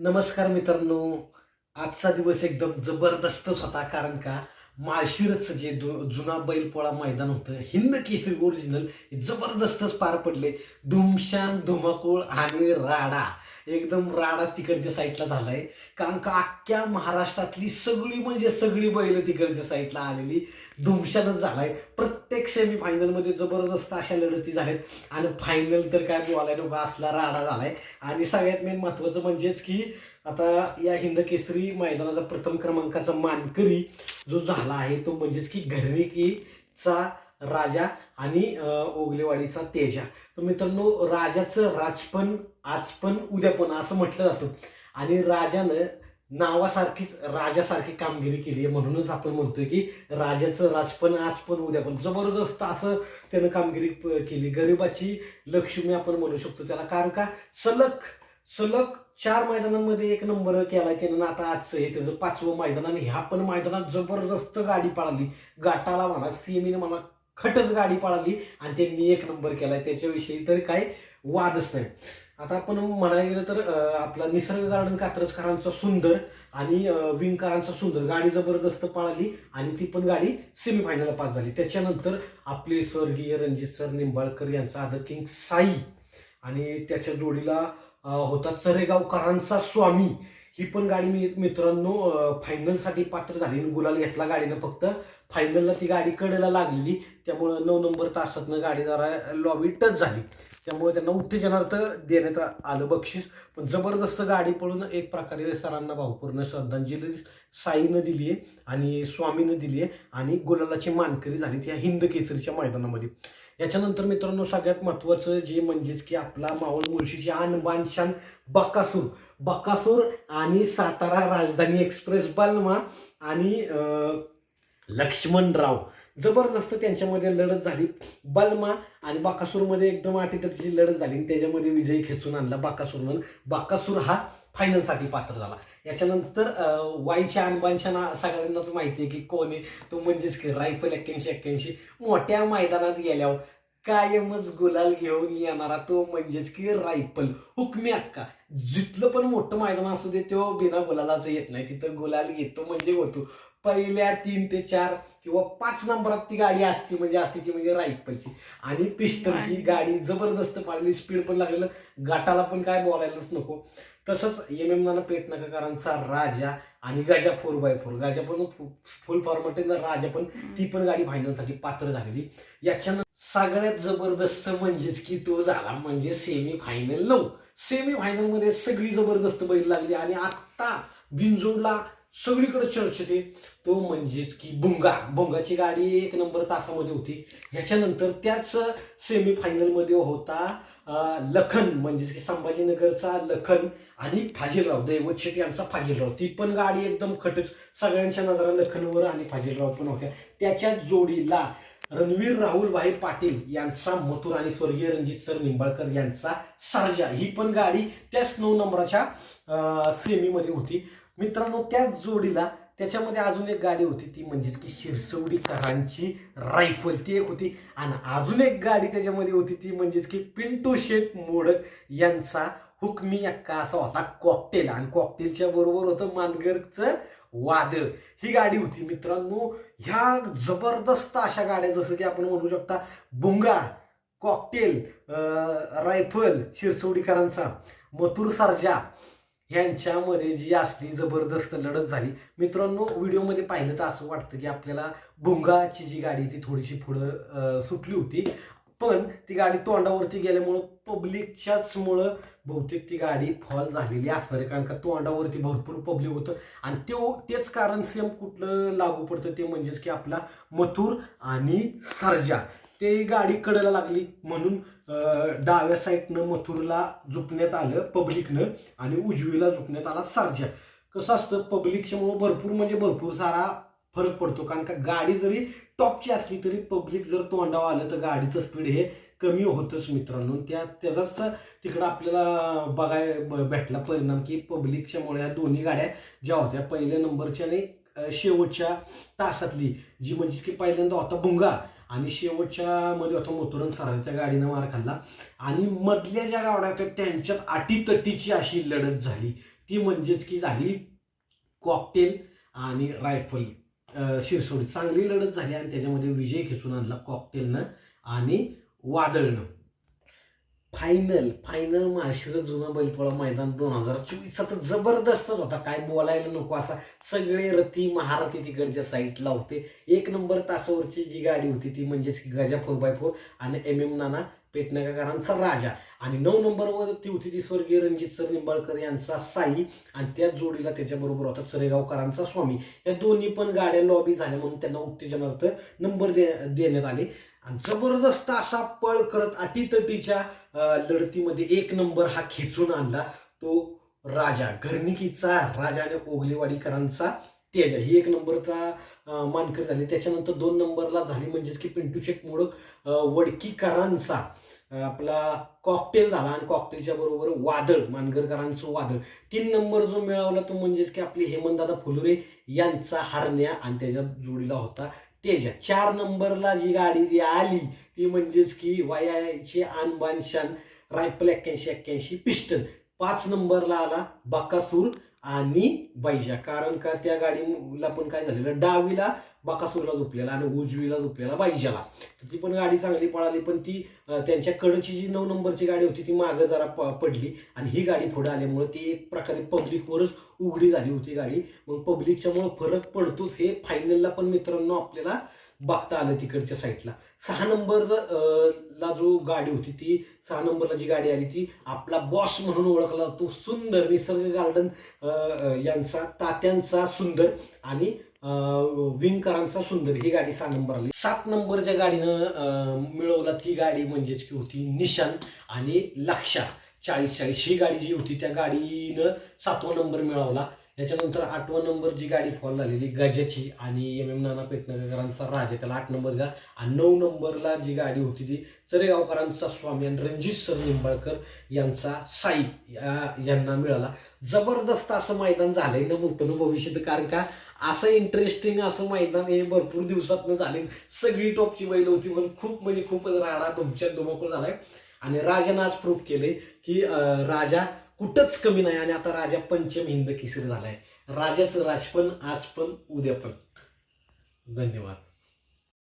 नमस्कार मित्रांनो. आजचा दिवस एकदम जबरदस्तच होता कारण का? माळशिरचं जे जुना बैलपोळा मैदान होतं हिंद केसरी ओरिजिनल हे जबरदस्तच पार पडले. धुमशान धुमाकूळ आणि राडा. एकदम राडा तिकडच्या साईडला झालाय. कारण का अख्ख्या महाराष्ट्रातली सगळी म्हणजे सगळी बैल तिकडच्या साईडला आलेली धुमशानच झालाय. प्रत्येक सेमी फायनलमध्ये जबरदस्त अशा लढती झाल्यात. आणि फायनल तर काय बोलायला नको असला राडा झालाय. आणि सगळ्यात मेन महत्वाचं म्हणजेच की आता या हिंद केसरी मैदानाचा प्रथम क्रमांकाचा मानकरी जो झाला आहे तो म्हणजेच की घरणिकीचा राजा आणि ओगलेवाडीचा तेजा. तर मित्रांनो राजाचं राजपण आज पण उद्या पण असं म्हटलं जातं. आणि राजानं नावासारखीच राजासारखी कामगिरी केली आहे. म्हणूनच आपण म्हणतोय की राजाचं राजपण आज पण उद्या पण जबरदस्त असं त्यानं कामगिरी प- केली. गरिबाची लक्ष्मी आपण म्हणू शकतो त्याला. कारण का? सलग सलग चार मैदानांमध्ये एक नंबर केला त्यानं. आता आजचं हे त्याचं पाचवं मैदान. आणि ह्या पण मैदानात जबरदस्त गाडी पळाली. गाटाला म्हणा सेमीनं म्हणा खटच गाडी पळाली आणि त्यांनी एक नंबर केला त्याच्याविषयी तर काही वादच नाही. आता आपण म्हणायला गेलं तर आपला निसर्ग गार्डन कात्रजकरांचा सुंदर आणि अं, विंगकरांचा सुंदर गाडी जबरदस्त पळाली आणि ती पण गाडी सेमीफायनलला पास झाली. त्याच्यानंतर आपले स्वर्गीय रणजित सर निंबाळकर यांचा आदर किंग साई आणि त्याच्या जोडीला होता चरेगावकरांचा स्वामी. ही पण गाडी मी मित्रांनो फायनलसाठी पात्र झाली. आणि गुलाल घेतला गाडीनं फक्त. फायनलला ती गाडी कडेला लागलेली. त्यामुळं नऊ नंबर तासातनं गाडी जरा लॉबी टच झाली. त्यामुळे त्यांना उत्तेजनार्थ देण्यात आलं बक्षीस. पण जबरदस्त गाडी पळून एक प्रकारे सरांना भावपूर्ण श्रद्धांजली साईनं दिली आहे आणि स्वामीनं दिली आहे. आणि गुलालाची मानकरी झाली त्या हिंद केसरीच्या मैदानामध्ये. याच्यानंतर मित्रांनो सगळ्यात महत्त्वाचं जे म्हणजेच की आपला मावळ मुळशीची आन शान बकासूर. बकासूर आणि सातारा राजधानी एक्सप्रेस बलमा आणि लक्ष्मणराव. जबरदस्त त्यांच्यामध्ये लढत झाली. बलमा आणि बाकासूरमध्ये एकदम अटीतटीची लढत झाली आणि त्याच्यामध्ये विजय खेचून आणला बाकासूरनं. बाकासूर हा फायनलसाठी पात्र झाला. याच्यानंतर अं, वाईच्या अनबांच्या सगळ्यांनाच माहिती आहे की कोण आहे? तो म्हणजेच की रायफल एक्क्याऐंशी एक्क्याऐंशी मोठ्या मैदानात गेल्यावर कायमच गुलाल घेऊन येणारा तो म्हणजेच की रायफल. हुकमी अक्का जिथलं पण मोठं मैदान असू दे तो बिना गुलालाचं येत नाही. तिथं गुलाल येतो म्हणजे होतो. पहिल्या तीन ते चार किंवा पाच नंबरात ती गाडी असती म्हणजे असती ती म्हणजे रायफलची. आणि पिस्टलची गाडी जबरदस्त पाळली. स्पीड पण लागलेलं. गाठाला पण काय बोलायलाच नको. तसंच एम एम नाना पेटनाकारांचा राजा आणि Gaja four by four Gaja पण फुल फॉर्मॅट राजा पण ती पण गाडी फायनलसाठी पात्र झालेली. याच्यानं सगळ्यात जबरदस्त म्हणजेच की तो झाला म्हणजे सेमी फायनल नऊ. सेमी फायनलमध्ये सगळी जबरदस्त बैल लागली आणि आत्ता बिनजोडला सगळीकडे चर्चेत आहे तो म्हणजेच की भुंगा भुंगाची गाडी एक नंबर तासामध्ये होती. ह्याच्यानंतर त्याच सेमीफायनलमध्ये होता लखन. म्हणजेच की संभाजीनगरचा लखन आणि फाजीलराव. दैवत शेट यांचा फाजीलराव. ती पण गाडी एकदम खटच. सगळ्यांच्या नजरा लखनवर आणि फाजीलराव पण होत्या. त्याच्या जोडीला रणवीर राहुलभाई पाटील यांचा मथुर आणि स्वर्गीय रणजित सर निंबाळकर यांचा सारजा. ही पण गाडी त्याच नऊ नंबराच्या सेमीमध्ये होती. मित्रांनो त्याच जोडीला त्याच्यामध्ये अजून एक गाडी होती ती म्हणजेच की शिरसवडीकरांची रायफल. ती एक होती. आणि अजून एक गाडी त्याच्यामध्ये होती ती म्हणजेच की पिंटू शेठ मोडक यांचा हुकमी अक्का असा होता कॉकटेल आणि कॉकटेलच्या बरोबर होतं मानगरचं वादळ. ही गाडी होती मित्रांनो ह्या जबरदस्त अशा गाड्या जसं की आपण म्हणू शकता बुंगा कॉकटेल रायफल शिरसवडीकरांचा मथुर सरजा ह्यांच्यामध्ये जी असली जबरदस्त लढत झाली. मित्रांनो व्हिडिओमध्ये पाहिलं तर असं वाटतं की आपल्याला भुंगाची जी गाडी ती थोडीशी पुढं सुटली होती. पण ती गाडी तोंडावरती गेल्यामुळं पब्लिकच्याच मुळं बहुतेक ती गाडी फॉल झालेली असणार आहे. कारण का तोंडावरती भरपूर पब्लिक होतं. आणि तो तेच कारण सेम कुठलं लागू पडतं ते म्हणजेच की आपला मथुर आणि सर्जा. ते गाडी कडेला लागली म्हणून डाव्या साईडनं मथुरला झुकण्यात आलं पब्लिकनं आणि उजवीला झुकण्यात आला सर्जा. कसं असतं पब्लिकच्यामुळं भरपूर म्हणजे भरपूर सारा फरक पडतो. कारण का गाडी जरी टॉपची असली तरी पब्लिक जर तोंडावर आलं तर गाडीचं स्पीड हे कमी होतंच मित्रांनो. त्या त्याचाच तिकडं आपल्याला बघाय ब- भेटला परिणाम की पब्लिकच्यामुळे या दोन्ही गाड्या ज्या होत्या पहिल्या नंबरच्या आणि शेवटच्या तासातली जी म्हणजे की पहिल्यांदा होता भुंगा आणि शेवटच्या मध्ये होता मोतोरन सराच्या गाडीनं मार खाल्ला. आणि मधल्या ज्या गावड्या होत्या त्यांच्यात अटीतटीची अशी लढत झाली. ती म्हणजेच की झाली कॉकटेल आणि रायफल शिरसोडी चांगली लढत झाली आणि त्याच्यामध्ये विजय खेचून आणला कॉकटेलनं आणि वादळनं. फायनल फायनल माळशिरस जुना बैलपोळा मैदान दोन हजार चोवीसचा तर जबरदस्तच होता. काय बोलायला नको असा. सगळे रथी महारथी तिकडच्या साईडला होते. एक नंबर तासावरची जी गाडी होती ती म्हणजेच की गजा फोर बाय फोर आणि एम एम नाना पेटनगारांचा राजा. आणि नऊ नंबरवर ती होती ती स्वर्गीय रणजित सर निंबाळकर यांचा साई आणि त्या जोडीला त्याच्याबरोबर होता चरेगावकरांचा स्वामी. या दोन्ही पण गाड्या लॉबी झाल्या म्हणून त्यांना उत्तेजनार्थ नंबर दे देण्यात आले. आणि जबरदस्त असा पळ करत अटीतटीच्या लढतीमध्ये एक नंबर हा खेचून आणला. तो राजा घरनिकीचा राजा आणि ओगलेवाडीकरांचा तेजा. ही एक नंबरचा मानकर झाली. त्याच्यानंतर दोन नंबरला झाली म्हणजेच की पिंटू शेख मोडक. वडकीकरांचा आपला कॉकटेल झाला आणि कॉकटेलच्या बरोबर वादळ मानगरकरांचं वादळ. तीन नंबर जो मिळवला तो म्हणजेच की आपले हेमंतदादा फुलुरे यांचा हरण्या आणि त्याच्या जोडीला होता. तेजा चार नंबरला जी गाडी जी आली ती म्हणजेच की वायाचे आणबान शान रायफल एक्क्याऐंशी एक्क्याऐंशी पिस्टन. पाच नंबरला आला बाकासूर. आणि बैजा. कारण का त्या गाडीला पण काय झालेलं डावीला बाकासूरला झोपलेला आणि उजवीला झोपलेला बैजाला. तर ती पण गाडी चांगली पळाली पण ती त्यांच्याकडची त्यांच्या कडची जी नऊ नंबरची गाडी होती ती मागं जरा प- पडली. आणि ही गाडी पुढे आल्यामुळे ती एक प्रकारे पब्लिकवरच उघडी झाली होती गाडी. मग पब्लिकच्यामुळे फरक पडतोच हे फायनलला पण मित्रांनो आपल्याला बघता आलं तिकडच्या साईडला सहा नंबर ला जो गाडी होती ती सहा नंबरला जी गाडी आली ती आपला बॉस म्हणून ओळखला तो सुंदर निसर्ग गार्डन यांचा तात्यांचा सुंदर आणि विंकरांचा सुंदर ही गाडी सहा नंबर आली. सात नंबरच्या गाडीनं मिळवला ती गाडी म्हणजेच की होती निशान आणि लक्षा चाळीस चाळीस ही गाडी जी होती त्या गाडीनं सातवा नंबर मिळवला. याच्यानंतर आठवा नंबर जी गाडी फॉल झालेली गजाची आणि एम एम नाना पेटनगरांचा राज त्याला आठ नंबर दिला आणि नऊ नंबरला जी गाडी होती ती चरेगावकरांचा स्वामी आणि रणजित सर निंबाळकर यांचा साई यांना मिळाला. जबरदस्त असं मैदान झालंय ना नूतन भविष्यात कारण का? असं इंटरेस्टिंग असं मैदान हे भरपूर दिवसातनं झाले सगळी टॉपची बैल होती म्हणून खूप म्हणजे खूपच राडा तुमच्या धुमाकूळ झालाय. आणि राजानं आज प्रूफ केले की राजा कुठंच कमी नाही आणि आता राजा पंचम हिंद किसरी झालाय. राजाचं राजपण आज पण उद्या पण. धन्यवाद.